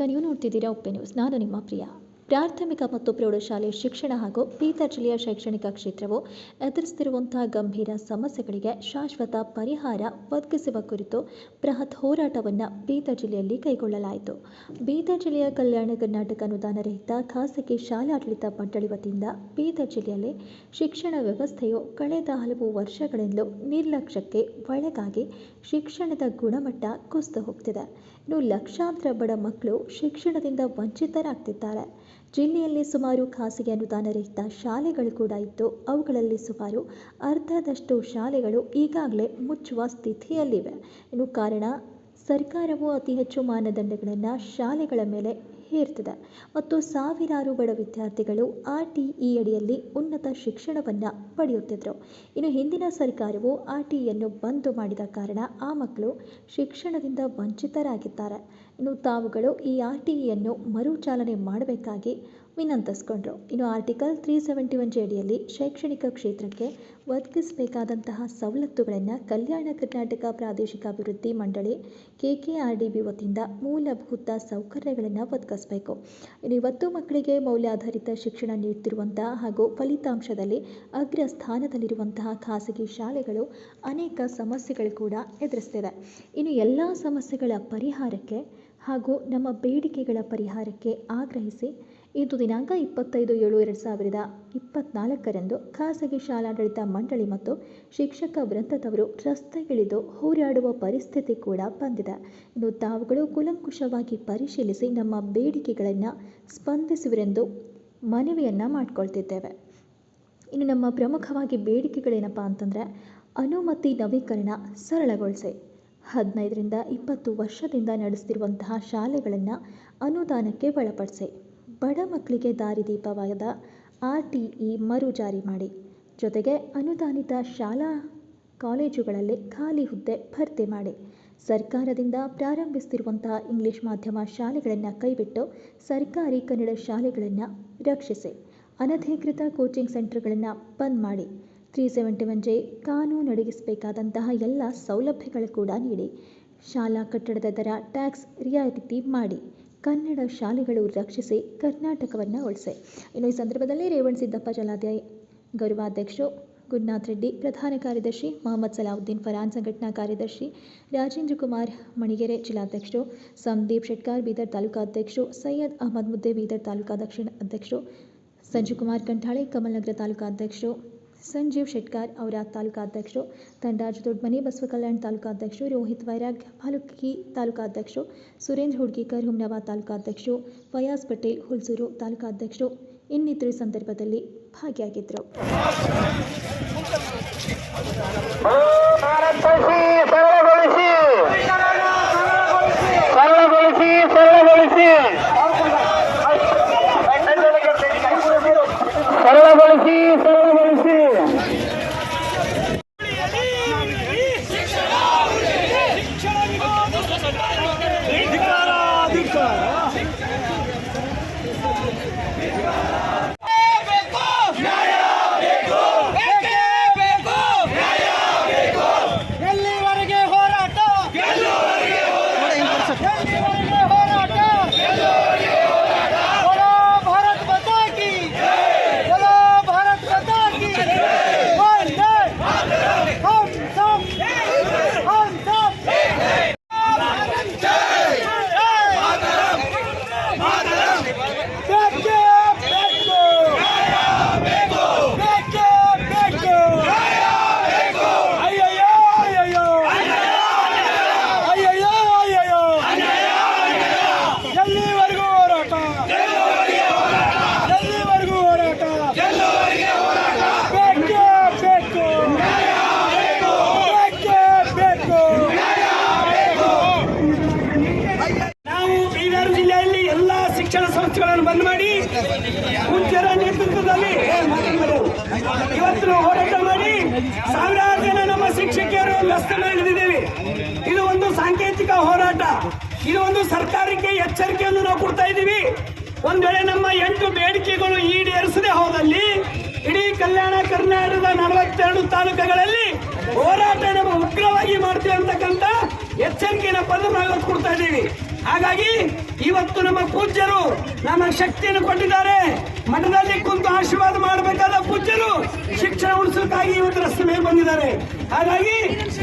ಇದೀಗ ನೀವು ನೋಡ್ತಿದ್ದೀರಾ ಉಪ್ಪೆ ನ್ಯೂಸ್. ನಾನು ನಿಮ್ಮ ಪ್ರಿಯ. ಪ್ರಾಥಮಿಕ ಮತ್ತು ಪ್ರೌಢಶಾಲೆ, ಶಿಕ್ಷಣ ಹಾಗೂ ಬೀದರ್ ಜಿಲ್ಲೆಯ ಶೈಕ್ಷಣಿಕ ಕ್ಷೇತ್ರವು ಎದುರಿಸುತ್ತಿರುವಂತಹ ಗಂಭೀರ ಸಮಸ್ಯೆಗಳಿಗೆ ಶಾಶ್ವತ ಪರಿಹಾರ ಒದಗಿಸುವ ಕುರಿತು ಬೃಹತ್ ಹೋರಾಟವನ್ನು ಬೀದರ್ ಜಿಲ್ಲೆಯಲ್ಲಿ ಕೈಗೊಳ್ಳಲಾಯಿತು. ಬೀದರ್ ಜಿಲ್ಲೆಯ ಕಲ್ಯಾಣ ಕರ್ನಾಟಕ ಅನುದಾನ ರಹಿತ ಖಾಸಗಿ ಶಾಲಾಡಳಿತ ಮಂಡಳಿ ವತಿಯಿಂದ ಬೀದರ್ ಜಿಲ್ಲೆಯಲ್ಲಿ ಶಿಕ್ಷಣ ವ್ಯವಸ್ಥೆಯು ಕಳೆದ ಹಲವು ವರ್ಷಗಳಿಂದಲೂ ನಿರ್ಲಕ್ಷ್ಯಕ್ಕೆ ಒಳಗಾಗಿ ಶಿಕ್ಷಣದ ಗುಣಮಟ್ಟ ಕುಸಿದು ಹೋಗ್ತಿದೆ. ಇನ್ನು ಲಕ್ಷಾಂತರ ಬಡ ಮಕ್ಕಳು ಶಿಕ್ಷಣದಿಂದ ವಂಚಿತರಾಗ್ತಿದ್ದಾರೆ. ಜಿಲ್ಲೆಯಲ್ಲಿ ಸುಮಾರು ಖಾಸಗಿ ಅನುದಾನರಹಿತ ಶಾಲೆಗಳು ಕೂಡ ಇದ್ದು, ಅವುಗಳಲ್ಲಿ ಸುಮಾರು ಅರ್ಧದಷ್ಟು ಶಾಲೆಗಳು ಈಗಾಗಲೇ ಮುಚ್ಚುವ ಸ್ಥಿತಿಯಲ್ಲಿವೆ. ಇನ್ನು ಕಾರಣ, ಸರ್ಕಾರವು ಅತಿ ಹೆಚ್ಚು ಮಾನದಂಡಗಳನ್ನು ಶಾಲೆಗಳ ಮೇಲೆ ಹೇರ್ತದೆ. ಮತ್ತು ಸಾವಿರಾರು ಬಡ ವಿದ್ಯಾರ್ಥಿಗಳು ಆರ್ ಟಿ ಇ ಅಡಿಯಲ್ಲಿ ಉನ್ನತ ಶಿಕ್ಷಣವನ್ನು ಪಡೆಯುತ್ತಿದ್ದರು ಇನ್ನು ಹಿಂದಿನ ಸರ್ಕಾರವು ಆರ್ ಟಿ ಇಯನ್ನು ಬಂದು ಮಾಡಿದ ಕಾರಣ ಆ ಮಕ್ಕಳು ಶಿಕ್ಷಣದಿಂದ ವಂಚಿತರಾಗಿದ್ದಾರೆ. ಇನ್ನು ತಾವುಗಳು ಈ ಆರ್ ಟಿ ಇಯನ್ನು ಮರುಚಾಲನೆ ಮಾಡಬೇಕಾಗಿ ವಿನಂತಿಸ್ಕೊಂಡ್ರು. ಇನ್ನು article three seventy one J ಅಡಿಯಲ್ಲಿ ಶೈಕ್ಷಣಿಕ ಕ್ಷೇತ್ರಕ್ಕೆ ಒದಗಿಸಬೇಕಾದಂತಹ ಸವಲತ್ತುಗಳನ್ನು ಕಲ್ಯಾಣ ಕರ್ನಾಟಕ ಪ್ರಾದೇಶಿಕ ಅಭಿವೃದ್ಧಿ ಮಂಡಳಿ K K R D B ವತಿಯಿಂದ ಮೂಲಭೂತ ಸೌಕರ್ಯಗಳನ್ನು ಒದಗಿಸಬೇಕು. ಇನ್ನು ಇವತ್ತು ಮಕ್ಕಳಿಗೆ ಮೌಲ್ಯಾಧಾರಿತ ಶಿಕ್ಷಣ ನೀಡುತ್ತಿರುವಂತಹ ಹಾಗೂ ಫಲಿತಾಂಶದಲ್ಲಿ ಅಗ್ರ ಸ್ಥಾನದಲ್ಲಿರುವಂತಹ ಖಾಸಗಿ ಶಾಲೆಗಳು ಅನೇಕ ಸಮಸ್ಯೆಗಳು ಕೂಡ ಎದುರಿಸ್ತಿದೆ. ಇನ್ನು ಎಲ್ಲ ಸಮಸ್ಯೆಗಳ ಪರಿಹಾರಕ್ಕೆ ಹಾಗೂ ನಮ್ಮ ಬೇಡಿಕೆಗಳ ಪರಿಹಾರಕ್ಕೆ ಆಗ್ರಹಿಸಿ ಇಂದು ದಿನಾಂಕ ಇಪ್ಪತ್ತೈದು ಏಳು ಎರಡು ಸಾವಿರದ ಇಪ್ಪತ್ತ್ನಾಲ್ಕರಂದು ಖಾಸಗಿ ಶಾಲಾಡಳಿತ ಮಂಡಳಿ ಮತ್ತು ಶಿಕ್ಷಕ ವೃಂದದವರು ರಸ್ತೆಗಿಳಿದು ಹೋರಾಡುವ ಪರಿಸ್ಥಿತಿ ಕೂಡ ಬಂದಿದೆ. ಇನ್ನು ತಾವುಗಳು ಕುಲಂಕುಷವಾಗಿ ಪರಿಶೀಲಿಸಿ ನಮ್ಮ ಬೇಡಿಕೆಗಳನ್ನು ಸ್ಪಂದಿಸುವರೆಂದು ಮನವಿಯನ್ನು ಮಾಡಿಕೊಳ್ತಿದ್ದೇವೆ. ಇನ್ನು ನಮ್ಮ ಪ್ರಮುಖವಾಗಿ ಬೇಡಿಕೆಗಳೇನಪ್ಪ ಅಂತಂದರೆ ಅನುಮತಿ ನವೀಕರಣ ಸರಳಗೊಳಿಸಿ. ಹದಿನೈದರಿಂದ ಇಪ್ಪತ್ತು ವರ್ಷದಿಂದ ನಡೆಸ್ತಿರುವಂತಹ ಶಾಲೆಗಳನ್ನು ಅನುದಾನಕ್ಕೆ ಒಳಪಡಿಸಿ. ಬಡ ಮಕ್ಕಳಿಗೆ ದಾರಿದೀಪವಾದ ಆರ್ ಟಿ ಇ ಮರು ಜಾರಿ ಮಾಡಿ. ಜೊತೆಗೆ ಅನುದಾನಿತ ಶಾಲಾ ಕಾಲೇಜುಗಳಲ್ಲಿ ಖಾಲಿ ಹುದ್ದೆ ಭರ್ತಿ ಮಾಡಿ. ಸರ್ಕಾರದಿಂದ ಪ್ರಾರಂಭಿಸ್ತಿರುವಂತಹ ಇಂಗ್ಲಿಷ್ ಮಾಧ್ಯಮ ಶಾಲೆಗಳನ್ನು ಕೈಬಿಟ್ಟು ಸರ್ಕಾರಿ ಕನ್ನಡ ಶಾಲೆಗಳನ್ನು ರಕ್ಷಿಸಿ. ಅನಧಿಕೃತ ಕೋಚಿಂಗ್ ಸೆಂಟರ್ಗಳನ್ನು ಬಂದ್ ಮಾಡಿ. ತ್ರೀ ಸೆವೆಂಟಿ ಒನ್ ಜೆ ಎಲ್ಲ ಸೌಲಭ್ಯಗಳು ಕೂಡ ನೀಡಿ. ಶಾಲಾ ಕಟ್ಟಡದ ದರ ಟ್ಯಾಕ್ಸ್ ರಿಯಾಯಿತಿ ಮಾಡಿ. ಕನ್ನಡ ಶಾಲೆಗಳು ರಕ್ಷಿಸಿ ಕರ್ನಾಟಕವನ್ನು ಉಳಿಸಿ. ಇನ್ನು ಈ ಸಂದರ್ಭದಲ್ಲಿ ರೇವಣ್ ಸಿದ್ದಪ್ಪ ಜಲಾಧ್ಯಾಯ ಗೌರವಾಧ್ಯಕ್ಷರು ಗುರುನಾಥ್ ರೆಡ್ಡಿ, ಪ್ರಧಾನ ಕಾರ್ಯದರ್ಶಿ ಮೊಹಮ್ಮದ್ ಸಲಾವುದ್ದೀನ್, ಫರಾನ್ ಸಂಘಟನಾ ಕಾರ್ಯದರ್ಶಿ ರಾಜೇಂದ್ರ ಕುಮಾರ್ ಮಣಿಗೆರೆ ಜಿಲ್ಲಾಧ್ಯಕ್ಷರು ಸಂದೀಪ್ ಶೆಟ್ಕಾರ್, ಬೀದರ್ ತಾಲೂಕಾ ಅಧ್ಯಕ್ಷರು ಸೈಯದ್ ಅಹಮದ್ ಮುದ್ದೆ, ಬೀದರ್ ತಾಲೂಕಾ ದಕ್ಷಿಣ ಅಧ್ಯಕ್ಷರು ಸಂಜೀವ್ ಕುಮಾರ್ ಕಂಠಾಳೆ, ಕಮಲ್ನಗರ ತಾಲೂಕಾಧ್ಯಕ್ಷರು ಸಂಜೀವ್ ಶೆಟ್ಕಾರ್ ಅವರ ತಾಲೂಕಾಧ್ಯಕ್ಷರು ತಂಡಾಜ್ ದೊಡ್ಮನಿ ಬಸವ ಕಲ್ಯಾಣ ತಾಲೂಕಾಧ್ಯಕ್ಷರು ರೋಹಿತ್ ವೈರಾಗ್ ಭಾಲುಕಿ ತಾಲೂಕಾಧ್ಯಕ್ಷರು ಸುರೇಂದ್ರ ಹುಡ್ಗಿಕರ್ ಹುಮ್ನಾಬಾದ್ ತಾಲೂಕಾಧ್ಯಕ್ಷರು ಫಯಾಜ್ ಪಟೇಲ್ ಹುಲ್ಸೂರು ತಾಲೂಕಾಧ್ಯಕ್ಷರು ಇನ್ನಿತರ ಸಂದರ್ಭದಲ್ಲಿ ಭಾಗಿಯಾಗಿದ್ದರು. ಸಾವಿರಾರು ಜನ ನಮ್ಮ ಶಿಕ್ಷಕಿಯರು ಮೇಲೆ ಇಳಿದಿದ್ದೇವೆ ಇದು ಒಂದು ಸಾಂಕೇತಿಕ ಹೋರಾಟ. ಇದು ಒಂದು ಸರ್ಕಾರಕ್ಕೆ ಎಚ್ಚರಿಕೆಯನ್ನು ನಾವು ಕೊಡ್ತಾ ಇದ್ದೀವಿ. ಒಂದ್ ವೇಳೆ ನಮ್ಮ ಎಂಟು ಬೇಡಿಕೆಗಳು ಈಡೇರಿಸದೆ ಹೋದಲ್ಲಿ ಇಡೀ ಕಲ್ಯಾಣ ಕರ್ನಾಟಕದ ನಲವತ್ತೆರಡು ತಾಲೂಕುಗಳಲ್ಲಿ ಹೋರಾಟ ನಮ್ಮ ಉಗ್ರವಾಗಿ ಮಾಡ್ತೀವಿ ಅಂತಕ್ಕಂಥ ಎಚ್ಚರಿಕೆಯನ್ನು ಪದ ನಾವು ಕೊಡ್ತಾ ಇದ್ದೀವಿ. ಹಾಗಾಗಿ ಇವತ್ತು ನಮ್ಮ ಪೂಜ್ಯರು ನಮ್ಮ ಶಕ್ತಿಯನ್ನು ಕೊಟ್ಟಿದ್ದಾರೆ. ಮಠದಲ್ಲಿ ಕುಂತು ಆಶೀರ್ವಾದ ಮಾಡಬೇಕಾದ ಪೂಜ್ಯರು ಶಿಕ್ಷಣ ಉಳಿಸೋಕ್ಕಾಗಿ ಇವತ್ತು ರಸ್ತೆ ಮೇಲೆ ಬಂದಿದ್ದಾರೆ. ಹಾಗಾಗಿ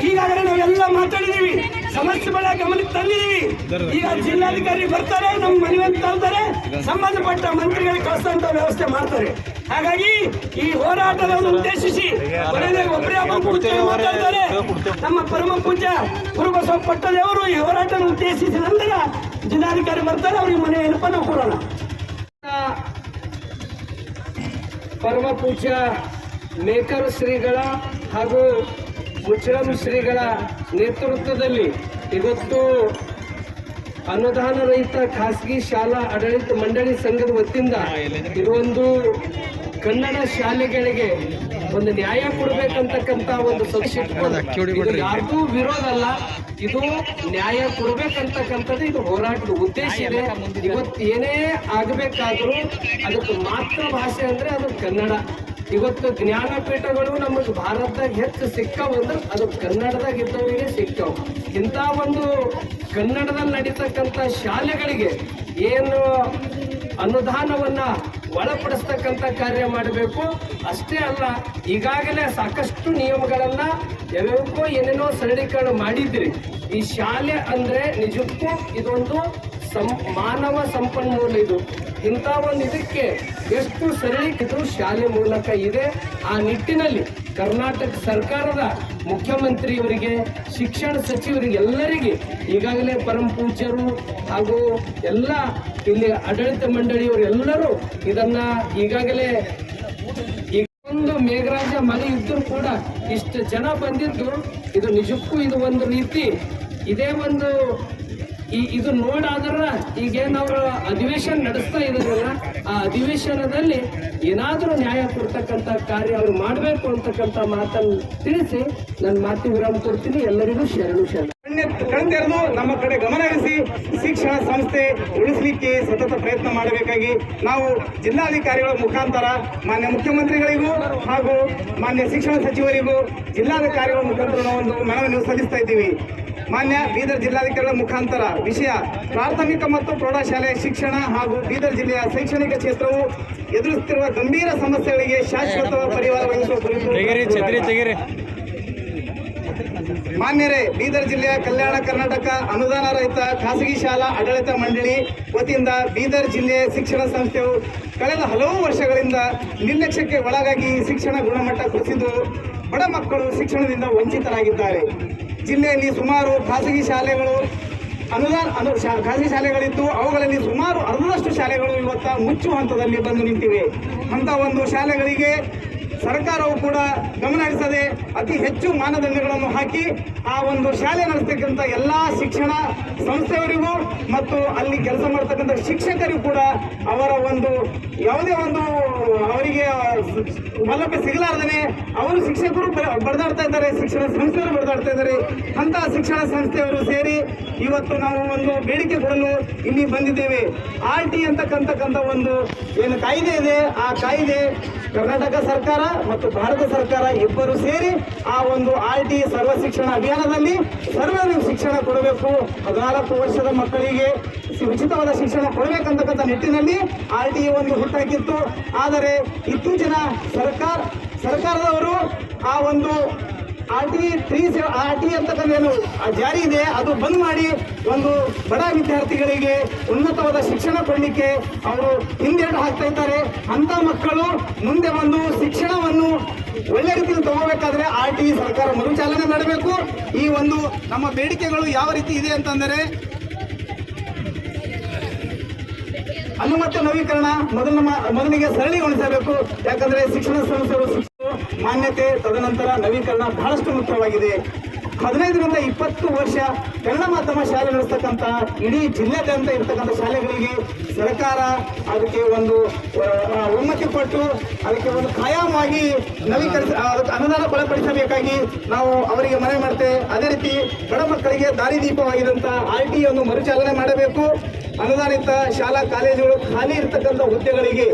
ಈಗಾಗಲೇ ನಾವೆಲ್ಲ ಮಾತಾಡಿದ್ದೀವಿ. ಸಮಸ್ಯೆಗಳ ಗಮನಕ್ಕೆ ತಂದಿದೀವಿ ಈಗ ಜಿಲ್ಲಾಧಿಕಾರಿ ಬರ್ತಾರೆ, ನಮ್ಮ ಮನೆ ಅಂತ ತರ್ತಾರೆ, ಸಂಬಂಧಪಟ್ಟ ಮಂತ್ರಿಗಳಿಗೆ ಕಳಿಸುವಂತ ವ್ಯವಸ್ಥೆ ಮಾಡ್ತಾರೆ. ಹಾಗಾಗಿ ಈ ಹೋರಾಟವನ್ನು ಉದ್ದೇಶಿಸಿ ಒಬ್ಬರೇ ಮಾತಾಡ್ತಾರೆ ನಮ್ಮ ಪರಮ ಪೂಜ್ಯ ಗುರುಬಸವ ಪಟ್ಟದೇವರು ಈ ಹೋರಾಟ ಉದ್ದೇಶಿಸಿದ ನಂತರ ಜಿಲ್ಲಾಧಿಕಾರಿ ಬರ್ತಾರೆ, ಅವ್ರಿಗೆ ಮನೆ ಏನಪ್ಪ ನಾವು ಕೊಡೋಣ. ಪರಮ ಪೂಜ್ಯ ಮೇಕರ್ ಶ್ರೀಗಳ ಹಾಗೂ ಮುಚ್ಚಳಂ ಶ್ರೀಗಳ ನೇತೃತ್ವದಲ್ಲಿ ಇವತ್ತು ಅನುದಾನ ರಹಿತ ಖಾಸಗಿ ಶಾಲಾ ಆಡಳಿತ ಮಂಡಳಿ ಸಂಘದ ವತಿಯಿಂದ ಇದೊಂದು ಕನ್ನಡ ಶಾಲೆಗಳಿಗೆ ಒಂದು ನ್ಯಾಯ ಕೊಡ್ಬೇಕಂತಕ್ಕಂತ ಒಂದು ಯಾರಿಗೂ ವಿರೋಧ ಅಲ್ಲ. ಇದು ನ್ಯಾಯ ಕೊಡಬೇಕಂತಕ್ಕಂಥದ್ದು ಇದು ಹೋರಾಟದ ಉದ್ದೇಶ ಇದೆ. ಇವತ್ತು ಏನೇ ಆಗಬೇಕಾದ್ರೂ ಅದಕ್ಕೆ ಮಾತೃಭಾಷೆ ಅಂದ್ರೆ ಅದು ಕನ್ನಡ. ಇವತ್ತು ಜ್ಞಾನಪೀಠಗಳು ನಮಗೆ ಭಾರತದಾಗ ಹೆಚ್ಚು ಸಿಕ್ಕಾವಂದ್ರೆ ಅದು ಕನ್ನಡದಾಗ ಇದ್ದವರಿಗೆ ಸಿಕ್ಕವು. ಇಂಥ ಒಂದು ಕನ್ನಡದಲ್ಲಿ ನಡೀತಕ್ಕಂಥ ಶಾಲೆಗಳಿಗೆ ಏನು ಅನುದಾನವನ್ನ ಒಳಪಡಿಸ್ತಕ್ಕಂಥ ಕಾರ್ಯ ಮಾಡಬೇಕು, ಅಷ್ಟೇ ಅಲ್ಲ, ಈಗಾಗಲೇ ಸಾಕಷ್ಟು ನಿಯಮಗಳನ್ನ ಯಾವ್ಯಾವಕ್ಕೋ ಏನೇನೋ ಸರಳೀಕರಣ ಮಾಡಿದ್ರಿ. ಈ ಶಾಲೆ ಅಂದ್ರೆ ನಿಜಕ್ಕೂ ಇದೊಂದು ಸಂ, ಮಾನವ ಸಂಪನ್ಮೂಲ ಇದು. ಇಂಥ ಒಂದು ಇದಕ್ಕೆ ಎಷ್ಟು ಸರಳೀಕೃತ ಶಾಲೆ ಮೂಲಕ ಇದೆ. ಆ ನಿಟ್ಟಿನಲ್ಲಿ ಕರ್ನಾಟಕ ಸರ್ಕಾರದ ಮುಖ್ಯಮಂತ್ರಿಯವರಿಗೆ, ಶಿಕ್ಷಣ ಸಚಿವರಿಗೆ ಎಲ್ಲರಿಗೆ ಈಗಾಗಲೇ ಪರಮ ಪೂಜ್ಯರು ಹಾಗೂ ಎಲ್ಲ ಇಲ್ಲಿ ಆಡಳಿತ ಮಂಡಳಿಯವರು ಎಲ್ಲರೂ ಇದನ್ನ ಈಗಾಗಲೇ ಈಗ ಒಂದು ಮೇಘರಾಜ ಮನೆ ಇದ್ದರೂ ಕೂಡ ಇಷ್ಟು ಜನ ಬಂದಿದ್ದು ಇದು ನಿಜಕ್ಕೂ ಇದು ಒಂದು ರೀತಿ, ಇದೇ ಒಂದು ಈ ಇದು ನೋಡಾದ್ರ ಈಗೇನವರು ಅಧಿವೇಶನ ನಡೆಸ್ತಾ ಇದಾರಲ್ಲ ಆ ಅಧಿವೇಶನದಲ್ಲಿ ಏನಾದರೂ ನ್ಯಾಯ ಕೊಡ್ತಕ್ಕಂಥ ಕಾರ್ಯ ಅವರು ಮಾಡಬೇಕು ಅಂತಕ್ಕಂಥ ಮಾತನ್ನು ತಿಳಿಸಿ ನನ್ನ ಮಾತಿ ವಿರಾಮ ಕೊಡ್ತೀನಿ. ಎಲ್ಲರಿಗೂ ಶರಣು ಶರಣ. ಕಣ್ತೆರೆದು ನಮ್ಮ ಕಡೆ ಗಮನ ಹರಿಸಿ ಶಿಕ್ಷಣ ಸಂಸ್ಥೆ ಉಳಿಸಲಿಕ್ಕೆ ಸತತ ಪ್ರಯತ್ನ ಮಾಡಬೇಕಾಗಿ ನಾವು ಜಿಲ್ಲಾಧಿಕಾರಿಗಳ ಮುಖಾಂತರ ಮಾನ್ಯ ಮುಖ್ಯಮಂತ್ರಿಗಳಿಗೂ ಹಾಗೂ ಮಾನ್ಯ ಶಿಕ್ಷಣ ಸಚಿವರಿಗೂ ಜಿಲ್ಲಾಧಿಕಾರಿಗಳ ಮುಖಾಂತರ ನಾವು ಒಂದು ಮನವಿಯನ್ನು ಸಲ್ಲಿಸ್ತಾ ಇದ್ದೀವಿ. ಮಾನ್ಯ ಬೀದರ್ ಜಿಲ್ಲಾಧಿಕಾರಿಗಳ ಮುಖಾಂತರ ವಿಷಯ ಪ್ರಾಥಮಿಕ ಮತ್ತು ಪ್ರೌಢಶಾಲೆ ಶಿಕ್ಷಣ ಹಾಗೂ ಬೀದರ್ ಜಿಲ್ಲೆಯ ಶೈಕ್ಷಣಿಕ ಕ್ಷೇತ್ರವು ಎದುರಿಸುತ್ತಿರುವ ಗಂಭೀರ ಸಮಸ್ಯೆಗಳಿಗೆ ಶಾಶ್ವತ ಪರಿಹಾರ ಕುರಿತು ಮಾನ್ಯರೇ ಬೀದರ್ ಜಿಲ್ಲೆಯ ಕಲ್ಯಾಣ ಕರ್ನಾಟಕ ಅನುದಾನ ರಹಿತ ಖಾಸಗಿ ಶಾಲಾ ಆಡಳಿತ ಮಂಡಳಿ ವತಿಯಿಂದ ಬೀದರ್ ಜಿಲ್ಲೆಯ ಶಿಕ್ಷಣ ಸಂಸ್ಥೆಯು ಕಳೆದ ಹಲವು ವರ್ಷಗಳಿಂದ ನಿರ್ಲಕ್ಷ್ಯಕ್ಕೆ ಒಳಗಾಗಿ ಶಿಕ್ಷಣ ಗುಣಮಟ್ಟ ಕುಸಿದು ಬಡ ಮಕ್ಕಳು ಶಿಕ್ಷಣದಿಂದ ವಂಚಿತರಾಗಿದ್ದಾರೆ. ಜಿಲ್ಲೆಯಲ್ಲಿ ಸುಮಾರು ಖಾಸಗಿ ಶಾಲೆಗಳು, ಅನುದಾನ ಅನು ಖಾಸಗಿ ಶಾಲೆಗಳಿತ್ತು ಅವುಗಳಲ್ಲಿ ಸುಮಾರು ಅರ್ಧದಷ್ಟು ಶಾಲೆಗಳು ಇವತ್ತ ಮುಚ್ಚುವ ಹಂತದಲ್ಲಿ ಬಂದು ನಿಂತಿವೆ. ಅಂತ ಒಂದು ಶಾಲೆಗಳಿಗೆ ಸರ್ಕಾರವು ಕೂಡ ಗಮನ ಹರಿಸದೆ ಅತಿ ಹೆಚ್ಚು ಮಾನದಂಡಗಳನ್ನು ಹಾಕಿ ಆ ಒಂದು ಶಾಲೆ ನಡೆಸ್ತಕ್ಕಂಥ ಎಲ್ಲ ಶಿಕ್ಷಣ ಸಂಸ್ಥೆಯವರಿಗೂ ಮತ್ತು ಅಲ್ಲಿ ಕೆಲಸ ಮಾಡ್ತಕ್ಕಂಥ ಶಿಕ್ಷಕರಿಗೂ ಕೂಡ ಅವರ ಒಂದು ಯಾವುದೇ ಒಂದು ಅವರಿಗೆ ಸೌಲಭ್ಯ ಸಿಗಲಾರ್ದೇ ಅವರು ಶಿಕ್ಷಕರು ಬಡದಾಡ್ತಾ ಇದ್ದಾರೆ, ಶಿಕ್ಷಣ ಸಂಸ್ಥೆಯವರು ಬಡದಾಡ್ತಾ ಇದ್ದಾರೆ ಅಂತಹ ಶಿಕ್ಷಣ ಸಂಸ್ಥೆಯವರು ಸೇರಿ ಇವತ್ತು ನಾವು ಒಂದು ಬೇಡಿಕೆ ಕೊಡಲು ಇಲ್ಲಿ ಬಂದಿದ್ದೇವೆ. ಆರ್ ಟಿ ಅಂತಕ್ಕಂತಕ್ಕಂಥ ಒಂದು ಏನು ಕಾಯ್ದೆ ಇದೆ. ಆ ಕಾಯ್ದೆ ಕರ್ನಾಟಕ ಸರ್ಕಾರ ಮತ್ತು ಭಾರತ ಸರ್ಕಾರ ಇಬ್ಬರು ಸೇರಿ ಆ ಒಂದು ಆರ್ ಟಿ ಸರ್ವ ಶಿಕ್ಷಣ ಅಭಿಯಾನದಲ್ಲಿ ಸರ್ವರಿಗೂ ಶಿಕ್ಷಣ ಕೊಡಬೇಕು. ಹದಿನಾಲ್ಕು ವರ್ಷದ ಮಕ್ಕಳಿಗೆ ಉಚಿತವಾದ ಶಿಕ್ಷಣ ಕೊಡಬೇಕಂತಕ್ಕಂಥ ನಿಟ್ಟಿನಲ್ಲಿ ಆರ್ ಟಿ ಒಂದು ಹುಟ್ಟಾಕಿತ್ತು. ಆದರೆ ಇತ್ತೀಚಿನ ಸರ್ಕಾರ ಸರ್ಕಾರದವರು ಆ ಒಂದು R T three R T ಅಂತಕ್ಕಂಥ ಏನು ಆ ಜಾರಿ ಇದೆ, ಅದು ಬಂದ್ ಮಾಡಿ ಒಂದು ಬಡ ವಿದ್ಯಾರ್ಥಿಗಳಿಗೆ ಉನ್ನತವಾದ ಶಿಕ್ಷಣ ಕೊಡಲಿಕ್ಕೆ ಅವರು ಹಿಂದೇಟು ಹಾಕ್ತಾ ಇದ್ದಾರೆ. ಅಂತ ಮಕ್ಕಳು ಮುಂದೆ ಬಂದು ಶಿಕ್ಷಣವನ್ನು ಒಳ್ಳೆ ರೀತಿಯಲ್ಲಿ ತಗೋಬೇಕಾದ್ರೆ ಆರ್ ಟಿ ಸರ್ಕಾರ ಮರುಚಾಲನೆ ಮಾಡಬೇಕು. ಈ ಒಂದು ನಮ್ಮ ಬೇಡಿಕೆಗಳು ಯಾವ ರೀತಿ ಇದೆ ಅಂತಂದರೆ, ಅನುಮತ ನವೀಕರಣ ಮೊದಲ ಮೊದಲಿಗೆ ಸರಳಿಗೊಳಿಸಬೇಕು ಯಾಕಂದ್ರೆ ಶಿಕ್ಷಣ ಸಂಸ್ಥೆಗಳು ಮಾನ್ಯತೆ ತದನಂತರ ನವೀಕರಣ ಬಹಳಷ್ಟು ಮುಖ್ಯವಾಗಿದೆ. ಹದಿನೈದರಿಂದ ಇಪ್ಪತ್ತು ವರ್ಷ ಕನ್ನಡ ಮಾಧ್ಯಮ ಶಾಲೆ ನಡೆಸ್ತಕ್ಕಂಥ ಇಡೀ ಜಿಲ್ಲೆಯಾದ್ಯಂತ ಇರತಕ್ಕಂಥ ಶಾಲೆಗಳಿಗೆ ಸರ್ಕಾರ ಅದಕ್ಕೆ ಒಂದು ಉನ್ನತಿ ಪಟ್ಟು ಅದಕ್ಕೆ ಒಂದು ಖಾಯಮಾಗಿ ನವೀಕರಿಸ ಅದಕ್ಕೆ ಅನುದಾನ ಬಲಪಡಿಸಬೇಕಾಗಿ ನಾವು ಅವರಿಗೆ ಮನವಿ ಮಾಡ್ತೇವೆ. ಅದೇ ರೀತಿ ಬಡ ಮಕ್ಕಳಿಗೆ ದಾರಿದೀಪವಾಗಿದ್ದಂಥ ಆರ್ ಟಿ ಅನ್ನು ಮರುಚಾಲನೆ ಮಾಡಬೇಕು. ಅನುದಾನಿತ ಶಾಲಾ, ಕಾಲೇಜುಗಳು ಖಾಲಿ ಇರತಕ್ಕಂಥ ಹುದ್ದೆಗಳಿಗೆ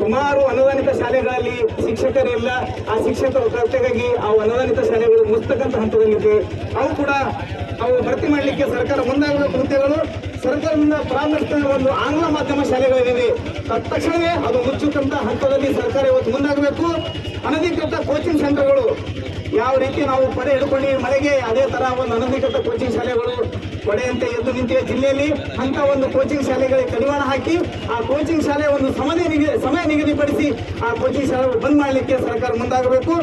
ಸುಮಾರು ಅನುದಾನಿತ ಶಾಲೆಗಳಲ್ಲಿ ಶಿಕ್ಷಕರಿಲ್ಲ. ಆ ಶಿಕ್ಷಕರ ಕೊರತೆಗಾಗಿ ಆ ಅನುದಾನಿತ ಶಾಲೆಗಳು ಮುಚ್ಚತಕ್ಕಂಥ ಹಂತದಲ್ಲಿದೆ. ಅವು ಕೂಡ ಅವು ಭರ್ತಿ ಮಾಡಲಿಕ್ಕೆ ಸರ್ಕಾರ ಮುಂದಾಗಬೇಕು ಹುದ್ದೆಗಳು. ಸರ್ಕಾರದಿಂದ ಪ್ರಾರಂಭಿಸಿದ ಒಂದು ಆಂಗ್ಲ ಮಾಧ್ಯಮ ಶಾಲೆಗಳಿವೆ ತಕ್ಷಣವೇ ಅದು ಮುಚ್ಚುತ್ತಂತ ಹಂತದಲ್ಲಿ ಸರ್ಕಾರ ಇವತ್ತು ಮುಂದಾಗಬೇಕು. ಅನಧಿಕೃತ ಕೋಚಿಂಗ್ ಸೆಂಟರ್ಗಳು ಯಾವ ರೀತಿ ನಾವು ಪಡೆ ಹಿಡ್ಕೊಂಡು ಮಳೆಗೆ ಅದೇ ತರ ಒಂದು ಅನಧಿಕೃತ ಕೋಚಿಂಗ್ ಶಾಲೆಗಳು ಪಡೆಯಂತೆ ಎದ್ದು ನಿಂತಿವೆ ಜಿಲ್ಲೆಯಲ್ಲಿ, ಅಂತ ಒಂದು ಕೋಚಿಂಗ್ ಶಾಲೆಗಳಿಗೆ ಕಡಿವಾಣ ಹಾಕಿ ಆ ಕೋಚಿಂಗ್ ಶಾಲೆ ಒಂದು ಸಮಯ ನಿಗದಿ ಸಮಯ ನಿಗದಿಪಡಿಸಿ ಆ ಕೋಚಿಂಗ್ ಶಾಲೆ ಬಂದ್ ಮಾಡಲಿಕ್ಕೆ ಸರ್ಕಾರ ಮುಂದಾಗಬೇಕು.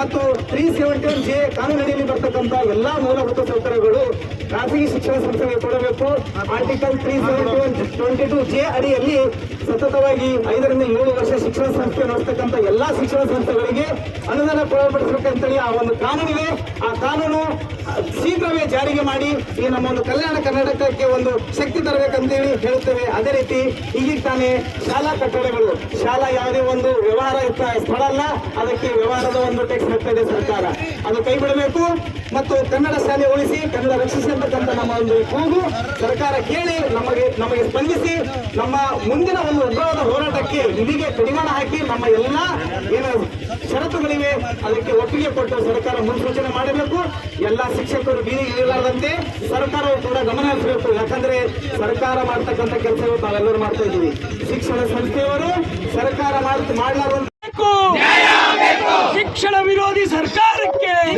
ಮತ್ತು ತ್ರೀ ಸೆವೆಂಟಿ ಒನ್ ಜೆ ಕಾನೂನಿನಲ್ಲಿ ಬರ್ತಕ್ಕಂಥ ಎಲ್ಲಾ ಮೂಲಭೂತ ಸೌಕರ್ಯಗಳು ಖಾಸಗಿ ಶಿಕ್ಷಣ ಸಂಸ್ಥೆಗಳು ಕೊಡಬೇಕು article three seventy one twenty two J ಅಡಿಯಲ್ಲಿ ಸತತವಾಗಿ ಐದರಿಂದ ಏಳು ವರ್ಷ ಶಿಕ್ಷಣ ಸಂಸ್ಥೆ ನಡೆಸ್ತಕ್ಕಂಥ ಎಲ್ಲಾ ಶಿಕ್ಷಣ ಸಂಸ್ಥೆಗಳಿಗೆ ಅನುದಾನ ಕೊಡಲ್ಪಡಿಸಬೇಕಂತೇಳಿ ಆ ಒಂದು ಕಾನೂನಿದೆ. ಆ ಕಾನೂನು ಶೀಘ್ರವೇ ಜಾರಿಗೆ ಮಾಡಿ ಈ ನಮ್ಮ ಒಂದು ಕಲ್ಯಾಣ ಕರ್ನಾಟಕಕ್ಕೆ ಒಂದು ಶಕ್ತಿ ತರಬೇಕಂತೇಳಿ ಹೇಳುತ್ತೇವೆ. ಅದೇ ರೀತಿ ಈಗೀಗ ತಾನೇ ಶಾಲಾ ಕಟ್ಟಡಗಳು. ಶಾಲಾ ಯಾವುದೇ ಒಂದು ವ್ಯವಹಾರ ಸ್ಥಳ ಅಲ್ಲ. ಅದಕ್ಕೆ ವ್ಯವಹಾರದ ಒಂದು ಟೆಕ್ಸ್ ಹಾಕ್ತಾ ಸರ್ಕಾರ. ಅದು ಕೈ ಬಿಡಬೇಕು ಮತ್ತು ಕನ್ನಡ ಶಾಲೆ ಉಳಿಸಿ, ಕನ್ನಡ ರಕ್ಷಿಸಿ ಅಂತಕ್ಕಂಥ ನಮ್ಮ ಒಂದು ಕೂಗು. ಸರ್ಕಾರ ಕೇಳಿ ನಮಗೆ ನಮಗೆ ಸ್ಪಂದಿಸಿ, ನಮ್ಮ ಮುಂದಿನ ಒಂದು ಉಗ್ರವಾದ ಹೋರಾಟಕ್ಕೆ ನಿಧಿಗೆ ಕಡಿವಾಣ ಹಾಕಿ ನಮ್ಮ ಎಲ್ಲ ಏನು ಷರತ್ತುಗಳಿವೆ. ಅದಕ್ಕೆ ಒಪ್ಪಿಗೆ ಕೊಟ್ಟು ಸರ್ಕಾರ ಮುನ್ಸೂಚನೆ ಮಾಡಬೇಕು. ಎಲ್ಲ ಶಿಕ್ಷಕರು ಬೀದಿಗೆ ಇರಲಾರದಂತೆ ಸರ್ಕಾರವು ಕೂಡ ಗಮನ ಹರಿಸಬೇಕು. ಯಾಕಂದ್ರೆ ಸರ್ಕಾರ ಮಾಡ್ತಕ್ಕಂಥ ಕೆಲಸಗಳು ನಾವೆಲ್ಲರೂ ಮಾಡ್ತಾ ಇದ್ದೀವಿ. ಶಿಕ್ಷಣ ಸಂಸ್ಥೆಯವರು ಸರ್ಕಾರ ಮಾಡ್- ಮಾಡ್ಲಾರ್ದಂತ ಬೇಕು. ಶಿಕ್ಷಣ ವಿರೋಧಿ ಸರ್ಕಾರಕ್ಕೆ.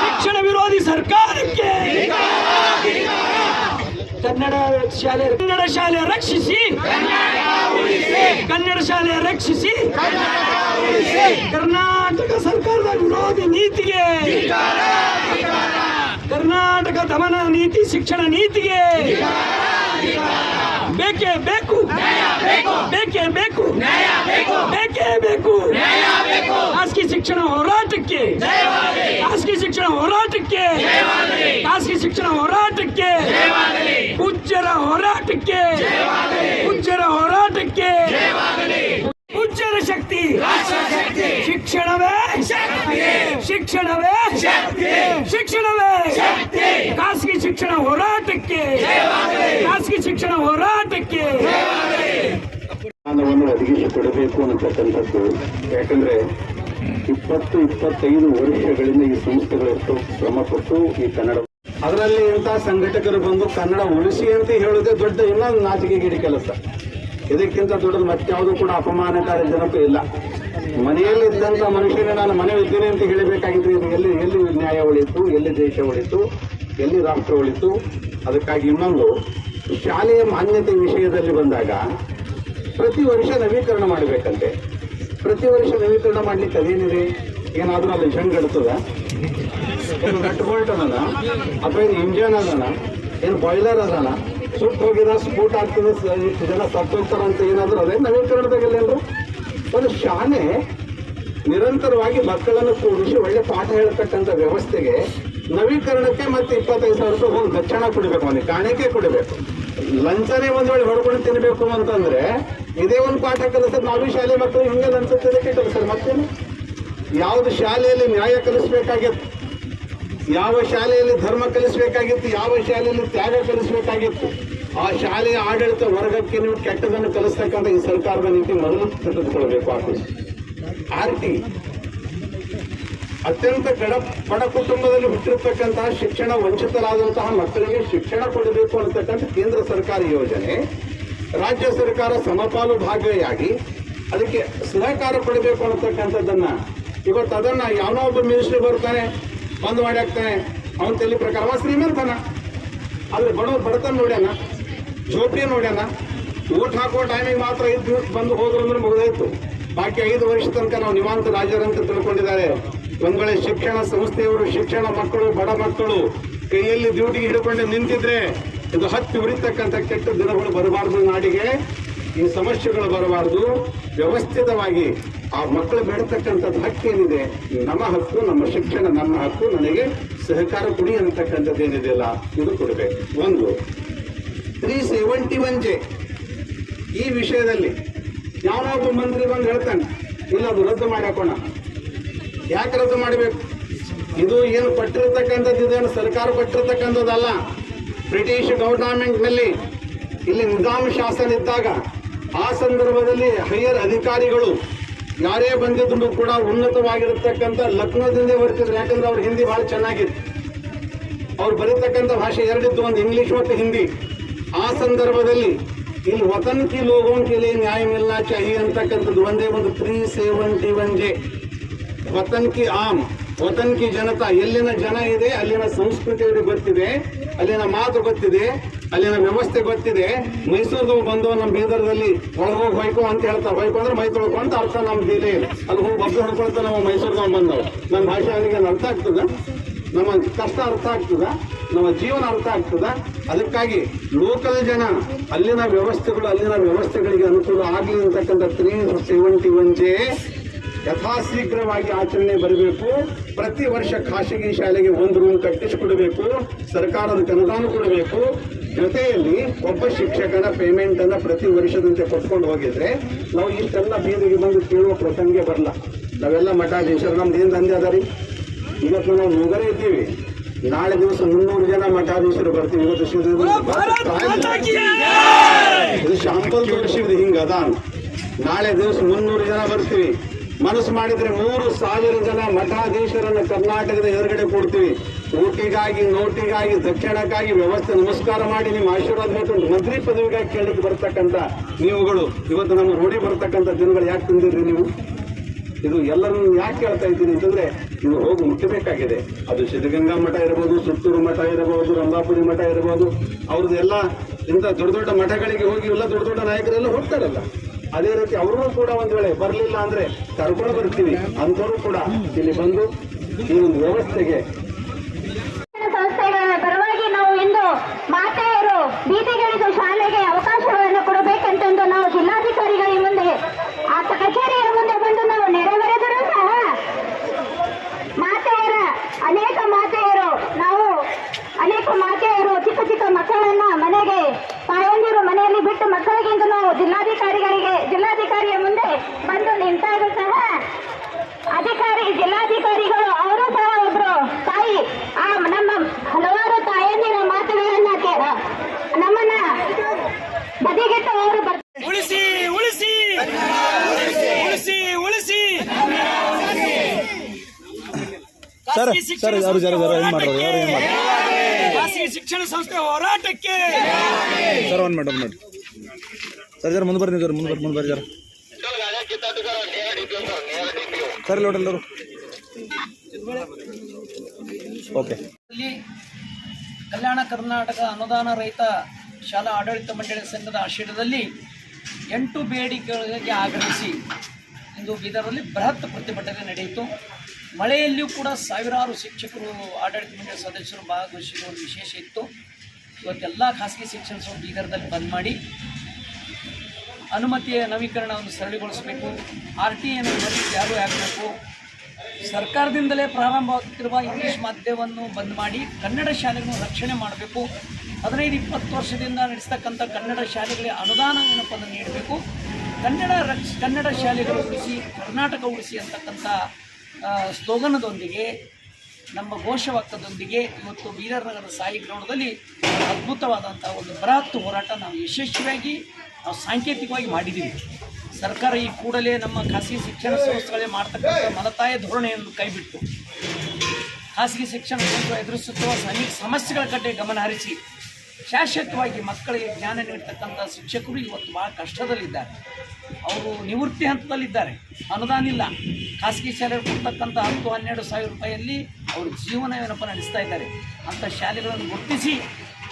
ಶಿಕ್ಷಣ ವಿರೋಧಿ ಸರ್ಕಾರಕ್ಕೆ. ಕನ್ನಡ ಶಾಲೆ ಕನ್ನಡ ಶಾಲೆ ರಕ್ಷಿಸಿ. ಕನ್ನಡ ಶಾಲೆ ರಕ್ಷಿಸಿ ಕರ್ನಾಟಕ ಸರ್ಕಾರದ ವಿರೋಧಿ ನೀತಿಗೆ ಕರ್ನಾಟಕ ದಮನ ನೀತಿ ಶಿಕ್ಷಣ ನೀತಿಗೆ ಬೇಕೇ ಬೇಕು ಬೇಕೇ ಬೇಕು ಬೇಕೇ ಬೇಕು ಖಾಸಗಿ ಶಿಕ್ಷಣ ಹೋರಾಟಕ್ಕೆ ಖಾಸಗಿ ಶಿಕ್ಷಣ ಹೋರಾಟಕ್ಕೆ ಖಾಸಗಿ ಶಿಕ್ಷಣ ಹೋರಾಟಕ್ಕೆ ಉಜ್ಜರ ಹೋರಾಟಕ್ಕೆ ಉಜ್ಜರ ಹೋರಾಟಕ್ಕೆ ಉಜ್ಜರ ಶಕ್ತಿ. ಶಿಕ್ಷಣವೇ. ಶಿಕ್ಷಣವೇ. ಶಿಕ್ಷಣವೇ. ಖಾಸಗಿ ಶಿಕ್ಷಣ ಹೋರಾಟಕ್ಕೆ. ಖಾಸಗಿ ಶಿಕ್ಷಣ ಹೋರಾಟಕ್ಕೆ. ಜ್ಞಾನವನ್ನು ಒದಗಿಸಿಕೊಡಬೇಕು ಅನ್ನತಕ್ಕಂಥದ್ದು. ಯಾಕಂದ್ರೆ ಇಪ್ಪತ್ತು ಇಪ್ಪತ್ತೈದು ವರ್ಷಗಳಿಂದ ಈ ಸಂಸ್ಥೆಗಳು ಶ್ರಮಪಟ್ಟು ಈ ಕನ್ನಡ ಅದರಲ್ಲಿ ಇಂಥ ಸಂಘಟಕರು ಬಂದು ಕನ್ನಡ ಉಳಿಸಿ ಅಂತ ಹೇಳೋದೇ ದೊಡ್ಡ ಇನ್ನೊಂದು ನಾಚಿಕೆಗೇಡಿ ಕೆಲಸ. ಇದಕ್ಕಿಂತ ದೊಡ್ಡದು ಮತ್ಯಾವುದು ಕೂಡ ಅಪಮಾನಕಾರಿ ಜನಕ್ಕೂ ಇಲ್ಲ. ಮನೆಯಲ್ಲಿದ್ದಂಥ ಮನುಷ್ಯನೇ ನಾನು ಮನೆ ಇದ್ದೇನೆ ಅಂತ ಹೇಳಬೇಕಾಗಿದ್ರೆ ಇದು ಎಲ್ಲಿ ಎಲ್ಲಿ ನ್ಯಾಯ ಉಳಿತು ಎಲ್ಲಿ ದೇಶ ಉಳಿತು ಎಲ್ಲಿ ರಾಷ್ಟ್ರ ಉಳಿತು ಅದಕ್ಕಾಗಿ ಇನ್ನೊಂದು, ಶಾಲೆಯ ಮಾನ್ಯತೆ ವಿಷಯದಲ್ಲಿ ಬಂದಾಗ ಪ್ರತಿ ವರ್ಷ ನವೀಕರಣ ಮಾಡಬೇಕಂತೆ. ಪ್ರತಿ ವರ್ಷ ನವೀಕರಣ ಮಾಡ್ಲಿಕ್ಕೆ ಅದೇನಿದೆ? ಏನಾದರೂ ಅಲ್ಲಿ ಜಂಗ್ ಇಡ್ತದ ಏನು ನಟ್ ಬೋಲ್ಟ್ ಅಥವಾ ಏನು ಇಂಜನ್ ಅದನ ಏನು ಬಾಯ್ಲರ್ ಅದನ ಸುಟ್ಟು ಹೋಗಿದ ಸ್ಫೋಟ ಆಗ್ತದೆ ಜನ ಸತ್ತೋಗ್ತಾರ ಅಂತ ಏನಾದರೂ ಅದೇ ನವೀಕರಣದಾಗಲ್ಲೇನ್ರು ಒಂದು ಶಾಲೆ ನಿರಂತರವಾಗಿ ಮಕ್ಕಳನ್ನು ಕೂಡಿಸಿ ಒಳ್ಳೆ ಪಾಠ ಹೇಳ್ತಕ್ಕಂಥ ವ್ಯವಸ್ಥೆಗೆ ನವೀಕರಣಕ್ಕೆ ಮತ್ತೆ ಇಪ್ಪತ್ತೈದು ಸಾವಿರ ರೂಪಾಯಿ ಒಂದು ದಕ್ಷಿಣ ಕೊಡಬೇಕು ಅವನಿಗೆ ಕಾಣಿಕೆ ಕೊಡಬೇಕು. ಲಂಚನೇ ಒಂದು ವೇಳೆ ಹೊಡ್ಕೊಂಡು ತಿನ್ನಬೇಕು ಅಂತಂದ್ರೆ ಇದೇ ಒಂದು ಪಾಠ ಕಲಿಸೋದು ನಾವು ಶಾಲೆ ಮಕ್ಕಳು ಹಿಂಗೆ ಲಂಚ ತಿನ್ನಕ್ಕೆ ಕಲಿಸ್ತಾರೆ ಮತ್ತೇನು? ಯಾವುದು ಶಾಲೆಯಲ್ಲಿ ನ್ಯಾಯ ಕಲಿಸ್ಬೇಕಾಗಿತ್ತು. ಯಾವ ಶಾಲೆಯಲ್ಲಿ ಧರ್ಮ ಕಲಿಸಬೇಕಾಗಿತ್ತು, ಯಾವ ಶಾಲೆಯಲ್ಲಿ ತ್ಯಾಗ ಕಲಿಸಬೇಕಾಗಿತ್ತು, ಆ ಶಾಲೆಯ ಆಡಳಿತ ವರ್ಗಕ್ಕೆ ನೀವು ಕೆಟ್ಟದನ್ನು ಕಲಿಸ್ತಕ್ಕಂಥ ಈ ಸರ್ಕಾರದ ನೀತಿ ಮೊದಲು ತೆಗೆದುಕೊಳ್ಬೇಕು ಆಫೀಸ್ ಆರ್ ಟಿ ಅತ್ಯಂತ ಕಡ ಬಡ ಕುಟುಂಬದಲ್ಲಿ ಹುಟ್ಟಿರ್ತಕ್ಕಂತಹ ಶಿಕ್ಷಣ ವಂಚಿತರಾದಂತಹ ಮಕ್ಕಳಿಗೆ ಶಿಕ್ಷಣ ಕೊಡಬೇಕು ಅನ್ನತಕ್ಕಂಥ ಕೇಂದ್ರ ಸರ್ಕಾರಿ ಯೋಜನೆ, ರಾಜ್ಯ ಸರ್ಕಾರ ಸಮಪಾಲು ಭಾಗಿಯಾಗಿ ಅದಕ್ಕೆ ಸಹಕಾರ ಕೊಡಬೇಕು ಅನ್ನತಕ್ಕಂಥದ್ದನ್ನ ಇವತ್ತು ಅದನ್ನ ಯಾವನೋ ಒಬ್ಬ ಮಿನಿಸ್ಟ್ರಿ ಬರ್ತಾನೆ ಬಂದ್ ಮಾಡಿ ಹಾಕ್ತಾನೆ. ಅವನ ತಲೆ ಪ್ರಕಾರ ಅವ ಶ್ರೀಮಂತನ. ಆದ್ರೆ ಬಡವ್ರು ಬಡತನ ನೋಡ್ಯಾನ ಜೋಪಿಯ ನೋಡ್ಯಾನ ಊಟ ಹಾಕೋ ಟೈಮಿಗೆ ಮಾತ್ರ ದಿವಸ ಬಂದು ಹೋದ್ರು ಅಂದ್ರೆ ಮುಗಿದಾಯ್ತು. ಬಾಕಿ ಐದು ವರ್ಷ ತನಕ ನಾವು ನಿವಾಂತ ರಾಜರಂತ ತಿಳ್ಕೊಂಡಿದ್ದಾರೆ. ಒಂದ್ ಶಿಕ್ಷಣ ಸಂಸ್ಥೆಯವರು, ಶಿಕ್ಷಣ ಮಕ್ಕಳು, ಬಡ ಮಕ್ಕಳು ಕೈಯಲ್ಲಿ ಡ್ಯೂಟಿಗೆ ಹಿಡ್ಕೊಂಡು ನಿಂತಿದ್ರೆ, ಇದು ಹತ್ತಿ ಉರಿತಕ್ಕಂಥ ಕೆಟ್ಟ ದಿನಗಳು ಬರಬಾರದು ನಾಡಿಗೆ. ಈ ಸಮಸ್ಯೆಗಳು ಬರಬಾರದು. ವ್ಯವಸ್ಥಿತವಾಗಿ ಆ ಮಕ್ಕಳು ಹಕ್ಕು ಏನಿದೆ? ನಮ್ಮ ಹಕ್ಕು, ನಮ್ಮ ಶಿಕ್ಷಣ, ನಮ್ಮ ಹಕ್ಕು, ನನಗೆ ಸಹಕಾರ ಕೊಡಿ ಅನ್ನತಕ್ಕಂಥದ್ದು ಏನಿದೆಯಲ್ಲ ಇದು ಕೊಡಬೇಕು. ಒಂದು ತ್ರೀ ಸೆವೆಂಟಿ ಒನ್ ಜೆ ಈ ವಿಷಯದಲ್ಲಿ ಯಾವೊಬ್ಬ ಮಂತ್ರಿ ಬಂದು ಹೇಳ್ತಾನೆ, ಇಲ್ಲ, ಅದು ರದ್ದು ಹಾಕೋಣ. ಯಾಕೆ ರದ್ದು ಮಾಡಬೇಕು? ಇದು ಏನು ಪಟ್ಟಿರ್ತಕ್ಕಂಥದ್ದು ಇದೇನು ಸರ್ಕಾರ ಕೊಟ್ಟಿರತಕ್ಕಂಥದ್ದಲ್ಲ. ಬ್ರಿಟಿಷ್ ಗೌರ್ನಮೆಂಟ್ನಲ್ಲಿ ಇಲ್ಲಿ ನಿಜಾಮ್ ಶಾಸನ ಇದ್ದಾಗ ಆ ಸಂದರ್ಭದಲ್ಲಿ ಹೈಯರ್ ಅಧಿಕಾರಿಗಳು ಯಾರೇ ಬಂದಿದ್ರು ಕೂಡ ಉನ್ನತವಾಗಿರತಕ್ಕಂಥ ಲಕ್ನೋದಿಂದ ಬರ್ತಿದ್ರು. ಯಾಕಂದ್ರೆ ಅವ್ರ ಹಿಂದಿ ಬಹಳ ಚೆನ್ನಾಗಿತ್ತು. ಅವ್ರು ಬರೀತಕ್ಕಂಥ ಭಾಷೆ ಎರಡಿತ್ತು ಒಂದು ಇಂಗ್ಲಿಷ್ ಮತ್ತು ಹಿಂದಿ. ಆ ಸಂದರ್ಭದಲ್ಲಿ ಇಲ್ಲಿ ವತನ್ ಕಿ ಲೋಗೋನ್ ನ್ಯಾಯ ಮಿಲ್ನಾ ಚಹಿ ಅಂತಕ್ಕಂಥದ್ದು ಒಂದೇ ಒಂದು ತ್ರೀ ಸೆವೆಂಟಿ ಒನ್ ಜೆ. ವತನ್ ಕಿ ಆಮ್, ವತನ್ ಕಿ ಜನತಾ, ಎಲ್ಲಿನ ಜನ ಇದೆ, ಅಲ್ಲಿನ ಸಂಸ್ಕೃತಿ ಅವ್ರಿಗೆ ಗೊತ್ತಿದೆ, ಅಲ್ಲಿನ ಮಾತು ಗೊತ್ತಿದೆ. ಅಲ್ಲಿನ ವ್ಯವಸ್ಥೆ ಗೊತ್ತಿದೆ. ಮೈಸೂರ್ದು ಬಂದು ನಮ್ಮ ಬೀದರ್ದಲ್ಲಿ ಒಳಗೋಗಿ ಹೊಯ್ಕೋ ಅಂತ ಹೇಳ್ತಾರೆ. ಹೊಯ್ಕೋ ಅಂದ್ರೆ ಮೈ ತೊಳ್ಕೊ ಅಂತ ಅರ್ಥ ನಮ್ಮ ಜಿಲ್ಲೆ ಅಲ್ಲಿ ಹೋಗಿ ಬಬ್ಬು ಹೊಡ್ಕೊಳ್ತಾ ನಾವು ಮೈಸೂರ್ದವ್ರು ಬಂದವು ನಮ್ಮ ಭಾಷೆ ಅವರಿಗೆ ಅರ್ಥ ಆಗ್ತದ? ನಮ್ಮ ಕಷ್ಟ ಅರ್ಥ ಆಗ್ತದ? ನಮ್ಮ ಜೀವನ ಅರ್ಥ ಆಗ್ತದ? ಅದಕ್ಕಾಗಿ ಲೋಕಲ್ ಜನ ಅಲ್ಲಿನ ವ್ಯವಸ್ಥೆಗಳು ಅಲ್ಲಿನ ವ್ಯವಸ್ಥೆಗಳಿಗೆ ಅನುಕೂಲ ಆಗಲಿ ಅಂತಕ್ಕಂಥ ತ್ರೀ ಸೆವೆಂಟಿ ಒನ್ ಜೆ ಯಥಾಶೀಘ್ರವಾಗಿ ಆಚರಣೆ ಬರಬೇಕು. ಪ್ರತಿ ವರ್ಷ ಖಾಸಗಿ ಶಾಲೆಗೆ ಒಂದು ರೂಮ್ ಕಟ್ಟಿಸಿಕೊಡಬೇಕು. ಸರ್ಕಾರದ ಅನುದಾನ ಕೊಡಬೇಕು. ಜೊತೆಯಲ್ಲಿ ಒಬ್ಬ ಶಿಕ್ಷಕನ ಪೇಮೆಂಟ್ ಅನ್ನ ಪ್ರತಿ ವರ್ಷದಂತೆ ಕೊಟ್ಕೊಂಡು ಹೋಗಿದ್ರೆ ನಾವು ಇಷ್ಟೆಲ್ಲ ಬೀದಿಗೆ ಬಂದು ಕೇಳುವ ಪ್ರಸಂಗ ಬರಲ್ಲ. ನಾವೆಲ್ಲ ಮಠಾಧೀಶರು ನಮ್ದು ಏನು ದಂಧೆ ಅದ ರೀ? ಇವತ್ತು ನಾವು ಮುಗರೇ ಇದ್ದೀವಿ. ನಾಳೆ ದಿವಸ ಮುನ್ನೂರು ಜನ ಮಠಾಧೀಶರು ಬರ್ತೀವಿ. ಇವತ್ತು ಇದು ಶಾಂಪಲ್ ಹಿಂಗೆ ಅದಾನು ನಾಳೆ ದಿವಸ ಮುನ್ನೂರು ಜನ ಬರ್ತೀವಿ. ಮನಸ್ಸು ಮಾಡಿದ್ರೆ ಮೂರು ಸಾವಿರ ಜನ ಮಠಾಧೀಶರನ್ನು ಕರ್ನಾಟಕದ ಎದುರುಗಡೆ ಕೊಡ್ತೀವಿ. ಊಟಿಗಾಗಿ, ನೋಟಿಗಾಗಿ, ದಕ್ಷಿಣಕ್ಕಾಗಿ ವ್ಯವಸ್ಥೆ ನಮಸ್ಕಾರ ಮಾಡಿ ನಿಮ್ಮ ಆಶೀರ್ವಾದ ಬೇಕು ಮಂತ್ರಿ ಪದವಿಗಾಗಿ ಕೇಳಲಿಕ್ಕೆ ಬರ್ತಕ್ಕಂಥ ನೀವುಗಳು. ಇವತ್ತು ನಮ್ಮ ರೂಢಿ ಬರ್ತಕ್ಕಂಥ ದಿನಗಳು ಯಾಕೆ ತಂದಿದ್ರಿ ನೀವು? ಇದು ಎಲ್ಲರನ್ನು ಯಾಕೆ ಕೇಳ್ತಾ ಇದ್ದೀನಿ ಅಂತಂದ್ರೆ ನೀವು ಹೋಗಿ ಮುಟ್ಟಬೇಕಾಗಿದೆ. ಅದು ಸಿದ್ಧಗಂಗಾ ಮಠ ಇರಬಹುದು ಸುತ್ತೂರು ಮಠ ಇರಬಹುದು ರಂಭಾಪುರಿ ಮಠ ಇರಬಹುದು ಅವ್ರದ್ದು ಎಲ್ಲ ಇಂಥ ದೊಡ್ಡ ದೊಡ್ಡ ಮಠಗಳಿಗೆ ಹೋಗಿ ಎಲ್ಲ ದೊಡ್ಡ ದೊಡ್ಡ ನಾಯಕರೆಲ್ಲ ಹೋಗ್ತಾರಲ್ಲ. ಅದೇ ರೀತಿ ಅವರು ಕೂಡ ಒಂದ್ ವೇಳೆ ಬರಲಿಲ್ಲ ಅಂದ್ರೆ ಕರ್ಕೊಂಡು ಬರ್ತೀವಿ. ಅಂಥವ್ರು ಕೂಡ ಇಲ್ಲಿ ಬಂದು ಈ ಒಂದು ವ್ಯವಸ್ಥೆಗೆ ಸಂಸ್ಥೆಗಳ ಪರವಾಗಿ ನಾವು ಇಂದು ಮಾತೆಯರು ಬೀದಿಗಿಳಿದು ಶಾಲೆಗೆ ಅವಕಾಶಗಳನ್ನು ಕೊಡಬೇಕಂತೆಂದು ನಾವು ಜಿಲ್ಲಾಧಿಕಾರಿಗಳ ಮುಂದೆ ಆ ಕಚೇರಿಯ ಮುಂದೆ ಬಂದು ನಾವು ನೆರವೇರಿದರೂ ಸಹ ಮಾತೆಯರ ಅನೇಕ ಮಾತೆಯರು ನಾವು ಅನೇಕ ಮಾತೆಯರು ಚಿಕ್ಕ ಚಿಕ್ಕ ಮಕ್ಕಳನ್ನ ಮನೆಗೆ ತಾಯಂದಿರು ಮನೆಯಲ್ಲಿ ಬಿಟ್ಟು ಮಕ್ಕಳಿಗಿಂತ ನಾವು ಜಿಲ್ಲಾಧಿಕಾರಿಗಳಿಗೆ ಜಿಲ್ಲಾಧಿಕಾರಿಯ ಮುಂದೆ ಬಂದು ನಿಂತಾಗ ಸಹ ಅಧಿಕಾರಿ ಜಿಲ್ಲಾಧಿಕಾರಿಗಳು ಅವರು ಸಹ ಒಬ್ರು ತಾಯಿ ಆ ನಮ್ಮ ಹಲವಾರು ತಾಯಂದಿರ ಮಾತುಗಳನ್ನ ಕೇ- ನಮ್ಮನ್ನ ಬದಿಗಿಟ್ಟು ಅವರು ಬರ್ತಾರೆ ಉಳಿಸಿ ಉಳಿಸಿ ಉಳಿಸಿ ಉಳಿಸಿ ಸರ್ ಯಾರು ಜರ ಜರ ಏನ್ ಸಂಸ್ಥೆ ಮಾಡೋದು ಯಾರು ಏನ್ ಹೋರಾಟಕ್ಕೆ. ಖಾಸಗಿ ಶಿಕ್ಷಣ ಸಂಸ್ಥೆ ಹೋರಾಟಕ್ಕೆ ಸರ್ ಒಂದು ಮೇಡಮ್ ನೋಡಿ ಸರ್ ಜರ ಮುಂದೆ ಬರ್ರಿ ಸರ್ ಮುಂದೆ ಬರ್ರಿ ಮುಂದೆ ಬರ್ರಿ ಜರ. ಸರ್ ಎಲ್ಲರೂ ಓಕೆ. ಕಲ್ಯಾಣ ಕರ್ನಾಟಕ ಅನುದಾನ ರಹಿತ ಶಾಲಾ ಆಡಳಿತ ಮಂಡಳಿ ಸಂಘದ ಆಶ್ರಯದಲ್ಲಿ ಎಂಟು ಬೇಡಿಕೆಗಳಿಗೆ ಆಗ್ರಹಿಸಿ ಇಂದು ಬೀದರಲ್ಲಿ ಬೃಹತ್ ಪ್ರತಿಭಟನೆ ನಡೆಯಿತು. ಮಳೆಯಲ್ಲಿಯೂ ಕೂಡ ಸಾವಿರಾರು ಶಿಕ್ಷಕರು, ಆಡಳಿತ ಮಂಡಳಿ ಸದಸ್ಯರು ಭಾಗವಹಿಸಿದ ಒಂದು ವಿಶೇಷ ಇತ್ತು. ಇವತ್ತೆಲ್ಲ ಖಾಸಗಿ ಶಿಕ್ಷಣ ಬೀದರ್ದಲ್ಲಿ ಬಂದ್ ಮಾಡಿ ಅನುಮತಿಯ ನವೀಕರಣವನ್ನು ಸರಳಗೊಳಿಸಬೇಕು. ಆರ್ ಟಿ ಎನ್ ಜಾರಿ ಆಗಬೇಕು. ಸರ್ಕಾರದಿಂದಲೇ ಪ್ರಾರಂಭವಾಗುತ್ತಿರುವ ಇಂಗ್ಲೀಷ್ ಮಾಧ್ಯಮವನ್ನು ಬಂದ್ ಮಾಡಿ ಕನ್ನಡ ಶಾಲೆಗಳನ್ನು ರಕ್ಷಣೆ ಮಾಡಬೇಕು. ಹದಿನೈದು ಇಪ್ಪತ್ತು ವರ್ಷದಿಂದ ನಡೆಸ್ತಕ್ಕಂಥ ಕನ್ನಡ ಶಾಲೆಗಳಿಗೆ ಅನುದಾನ ಏನಪ್ಪ ನೀಡಬೇಕು. ಕನ್ನಡ ರಕ್ಷ ಕನ್ನಡ ಶಾಲೆಗಳು ಉಳಿಸಿ, ಕರ್ನಾಟಕ ಉಳಿಸಿ ಅಂತಕ್ಕಂಥ ಸ್ಲೋಗನದೊಂದಿಗೆ, ನಮ್ಮ ಘೋಷವಾಕ್ಯದೊಂದಿಗೆ ಇವತ್ತು ಬೀದರ್ ನಗರದ ಸಾಯಿ ಗ್ರೌಂಡದಲ್ಲಿ ಅದ್ಭುತವಾದಂಥ ಒಂದು ಬೃಹತ್ ಹೋರಾಟ ನಾವು ಯಶಸ್ವಿಯಾಗಿ, ನಾವು ಸಾಂಕೇತಿಕವಾಗಿ ಮಾಡಿದ್ದೀವಿ. ಸರ್ಕಾರ ಈ ಕೂಡಲೇ ನಮ್ಮ ಖಾಸಗಿ ಶಿಕ್ಷಣ ಸಂಸ್ಥೆಗಳೇ ಮಾಡ್ತಕ್ಕಂಥ ಮಲತಾಯ ಧೋರಣೆಯನ್ನು ಕೈಬಿಟ್ಟು, ಖಾಸಗಿ ಶಿಕ್ಷಣ ಸಂಸ್ಥೆ ಎದುರಿಸುತ್ತಿರುವ ಅನೇಕ ಸಮಸ್ಯೆಗಳ ಕಡೆ ಗಮನ ಹರಿಸಿ ಶಾಶ್ವತವಾಗಿ ಮಕ್ಕಳಿಗೆ ಜ್ಞಾನ ನೀಡ್ತಕ್ಕಂಥ ಶಿಕ್ಷಕರು ಇವತ್ತು ಭಾಳ ಕಷ್ಟದಲ್ಲಿದ್ದಾರೆ. ಅವರು ನಿವೃತ್ತಿ ಹಂತದಲ್ಲಿದ್ದಾರೆ. ಅನುದಾನ ಇಲ್ಲ. ಖಾಸಗಿ ಶಾಲೆಗೆ ಕೊಡ್ತಕ್ಕಂಥ ಹತ್ತು ಹನ್ನೆರಡು ಸಾವಿರ ರೂಪಾಯಿಯಲ್ಲಿ ಅವರು ಏನಪ್ಪ ನಡೆಸ್ತಾ ಇದ್ದಾರೆ. ಅಂಥ ಶಾಲೆಗಳನ್ನು ಗುರುತಿಸಿ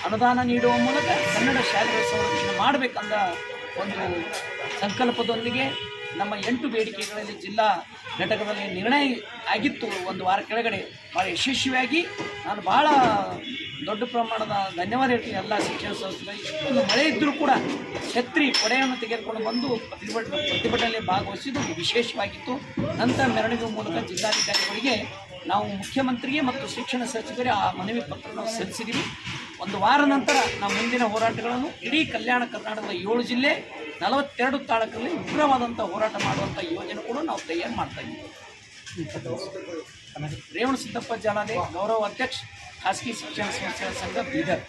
ಅನುದಾನ ನೀಡುವ ಮೂಲಕ ಕನ್ನಡ ಶಾಲೆಗಳ ಸಂರಕ್ಷಣೆ ಮಾಡಬೇಕಂದ ಒಂದು ಸಂಕಲ್ಪದೊಂದಿಗೆ ನಮ್ಮ ಎಂಟು ಬೇಡಿಕೆಗಳಲ್ಲಿ ಜಿಲ್ಲಾ ಘಟಕದಲ್ಲಿ ನಿರ್ಣಯ ಆಗಿತ್ತು. ಒಂದು ವಾರ ಕೆಳಗಡೆ ಭಾಳ ಯಶಸ್ವಿಯಾಗಿ ನಾನು ಭಾಳ ದೊಡ್ಡ ಪ್ರಮಾಣದ ಧನ್ಯವಾದ ಹೇಳ್ತೀನಿ ಎಲ್ಲ ಶಿಕ್ಷಣ ಸಂಸ್ಥೆಗಳಿಗೆ. ಇಷ್ಟೊಂದು ಮಳೆ ಇದ್ದರೂ ಕೂಡ ಛತ್ರಿ ಪಡೆಯನ್ನು ತೆಗೆದುಕೊಂಡು ಬಂದು ಪ್ರತಿಭಟನೆ ಪ್ರತಿಭಟನೆಯಲ್ಲಿ ಭಾಗವಹಿಸಿದ್ದು ವಿಶೇಷವಾಗಿತ್ತು. ನಂತರ ಮೆರವಣಿಗೆ ಮೂಲಕ ಜಿಲ್ಲಾಧಿಕಾರಿಗಳಿಗೆ ನಾವು ಮುಖ್ಯಮಂತ್ರಿಗೆ ಮತ್ತು ಶಿಕ್ಷಣ ಸಚಿವರಿಗೆ ಆ ಮನವಿ ಪತ್ರವನ್ನು ಸಲ್ಲಿಸಿದ್ದೀವಿ ಒಂದು ವಾರ ನಂತರ ನಾವು ಮುಂದಿನ ಹೋರಾಟಗಳನ್ನು ಇಡೀ ಕಲ್ಯಾಣ ಕರ್ನಾಟಕದ ಏಳು ಜಿಲ್ಲೆ, ನಲವತ್ತೆರಡು ತಾಲೂಕಲ್ಲಿ ಉಗ್ರವಾದಂಥ ಹೋರಾಟ ಮಾಡುವಂಥ ಯೋಜನೆ ಕೂಡ ನಾವು ತಯಾರು ಮಾಡ್ತಾ ಇದ್ದೀವಿ. ರೇವಣ ಸಿದ್ದಪ್ಪ ಜಾಲಾದೆ ಗೌರವ ಅಧ್ಯಕ್ಷ ಖಾಸಗಿ ಶಿಕ್ಷಣ ಸಂಸ್ಥೆಗಳ ಸಂಘ ಬೀದರ್